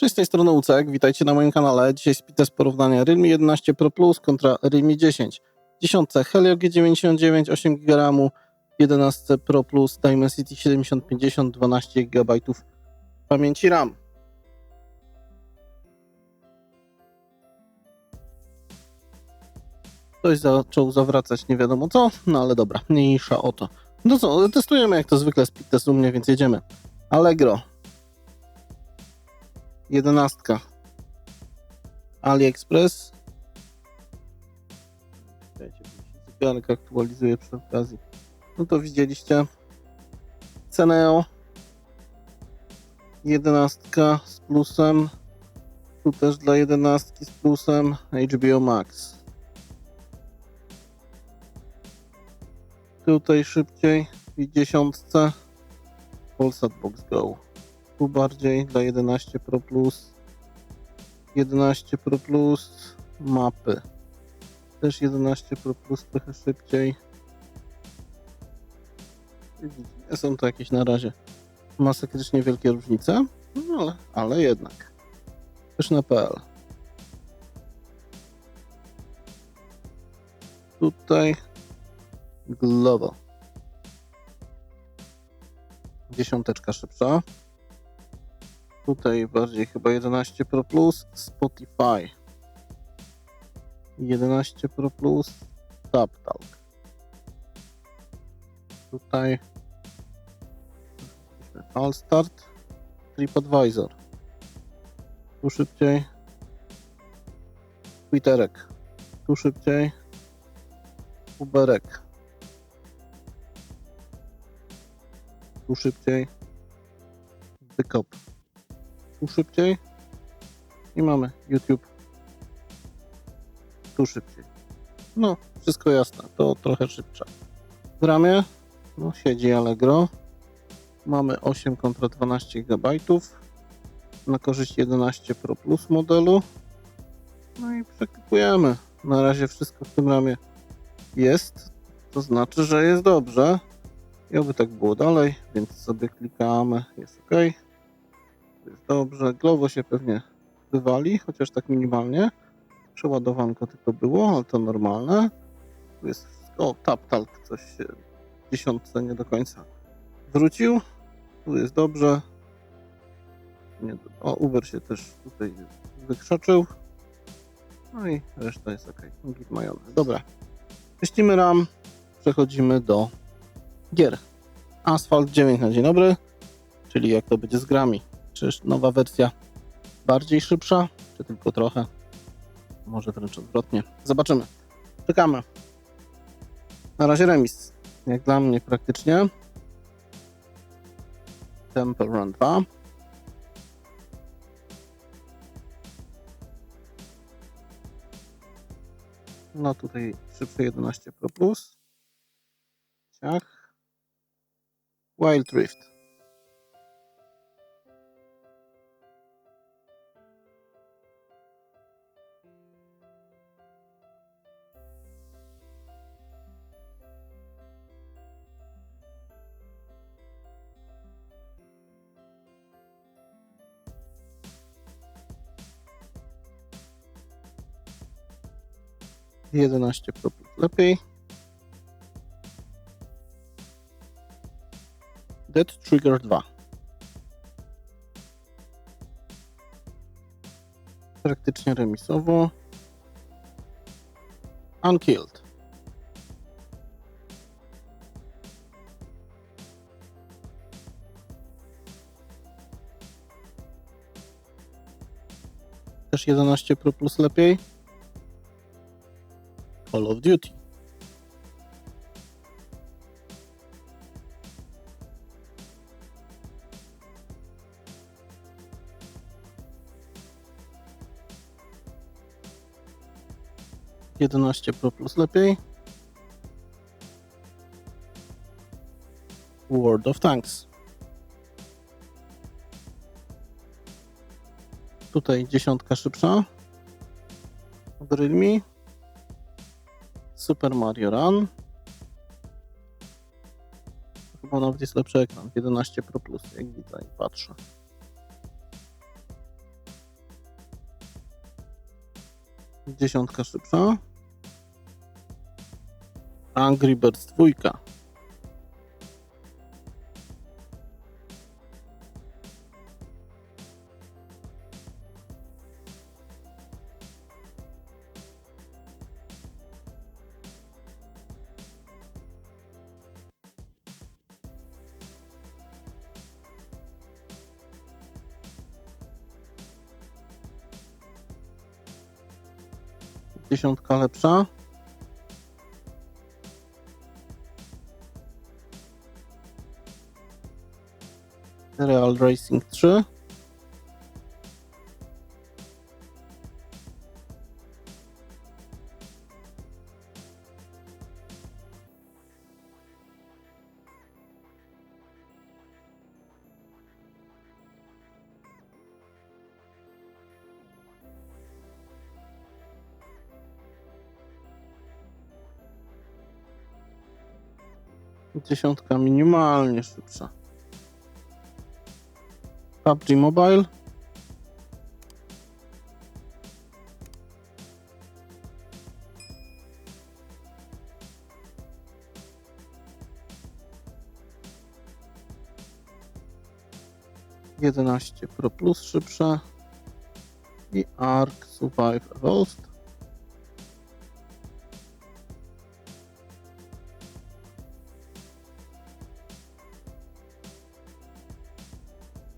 Cześć, z tej strony Ucek, witajcie na moim kanale. Dzisiaj speedtest porównania Realme 11 Pro Plus kontra Realme 10. 10 Helio G99, 8 GB, 11 Pro Plus Dimensity 7050, 12 GB pamięci RAM. Ktoś zaczął zawracać nie wiadomo co, no ale dobra, mniejsza o to. No co, testujemy jak to zwykle speed test u mnie, więc jedziemy. Allegro. Jedenastka. AliExpress. Czekajcie, zegarek aktualizuje przy okazji. No to widzieliście. Ceneo. Jedenastka z plusem. Tu też dla jedenastki z plusem HBO Max. Tutaj szybciej w dziesiątce Polsat Box Go. Tu bardziej dla 11 Pro Plus. 11 Pro Plus mapy. Też 11 Pro Plus trochę szybciej. Są to jakieś na razie masakrycznie wielkie różnice, no ale, ale jednak. Też na PL. Tutaj Glovo. Dziesiąteczka szybsza. Tutaj bardziej chyba 11 Pro Plus Spotify. 11 Pro Plus TapTalk. Tutaj Allstart TripAdvisor. Tu szybciej Twitterek. Tu szybciej Uberek. Tu szybciej Wykop. Tu szybciej i mamy YouTube. Tu szybciej. No, wszystko jasne. To trochę szybsze. W ramie no, siedzi Allegro. Mamy 8 kontra 12 GB na korzyść 11 Pro Plus modelu. No i przekupujemy. Na razie wszystko w tym ramie jest. To znaczy, że jest dobrze. I oby tak było dalej, więc sobie klikamy. Jest OK. Dobrze. Glovo się pewnie wywali, chociaż tak minimalnie. Przeładowanko tylko było, ale to normalne. Tu jest. O, TapTalk coś się w dziesiątce nie do końca wrócił. Tu jest dobrze. Nie, o, Uber się też tutaj wykrzaczył. No i reszta jest ok. Git majonez. Dobra. Czyścimy RAM. Przechodzimy do gier. Asphalt 9 na dzień dobry. Czyli jak to będzie z grami. Czy nowa wersja bardziej szybsza, czy tylko trochę? Może wręcz odwrotnie. Zobaczymy. Czekamy. Na razie remis. Jak dla mnie praktycznie. Temple Run 2. No tutaj szybsze 11 Pro Plus. Wild Rift. Jedenaście Pro Plus lepiej. Dead Trigger 2. Praktycznie remisowo. Unkilled. Też 11 Pro Plus lepiej. Call of Duty. Jedenaście Pro Plus lepiej. World of Tanks. Tutaj dziesiątka szybsza. Realme. Super Mario Run. Chyba nawet jest lepszy ekran. 11 Pro Plus, jak widzę i patrzę. Dziesiątka szybsza. Angry Birds 2. Dziesiątka lepsza. Real Racing 3. Dziesiątka minimalnie szybsza. PUBG Mobile. Jedenaście Pro Plus szybsze i Ark Survive Evolved.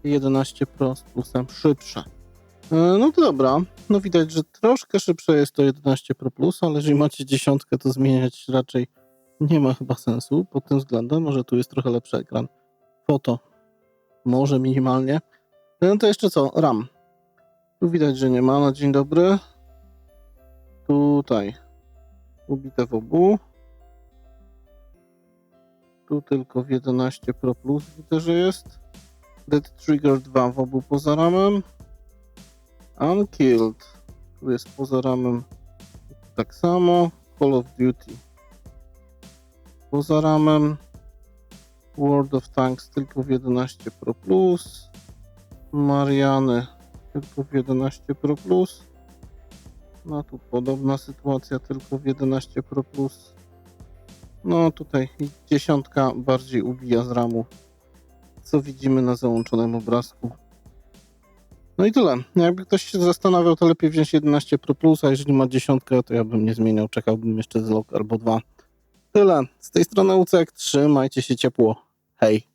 11 Pro z plusem szybsze. E, No to dobra, no widać, że troszkę szybsze jest to 11 Pro Plus, ale jeżeli macie dziesiątkę, to zmieniać raczej nie ma chyba sensu pod tym względem. Może tu jest trochę lepszy ekran. Foto może minimalnie. No to jeszcze co? RAM. Tu widać, że nie ma na dzień dobry. Tutaj ubite w obu. Tu tylko w 11 Pro Plus widzę, że jest. Dead Trigger 2 w obu poza ramem. Unkilled. Tu jest poza ramem tak samo. Call of Duty. Poza ramem. World of Tanks tylko w 11 Pro Plus. Mariany tylko w 11 Pro Plus. No tu podobna sytuacja tylko w 11 Pro Plus. No tutaj dziesiątka bardziej ubija z ramu co widzimy na załączonym obrazku. No i tyle. Jakby ktoś się zastanawiał, to lepiej wziąć 11 Pro Plus, a jeżeli ma dziesiątkę, to ja bym nie zmieniał, czekałbym jeszcze z lok albo dwa. Tyle. Z tej strony UCEK, trzymajcie się ciepło. Hej.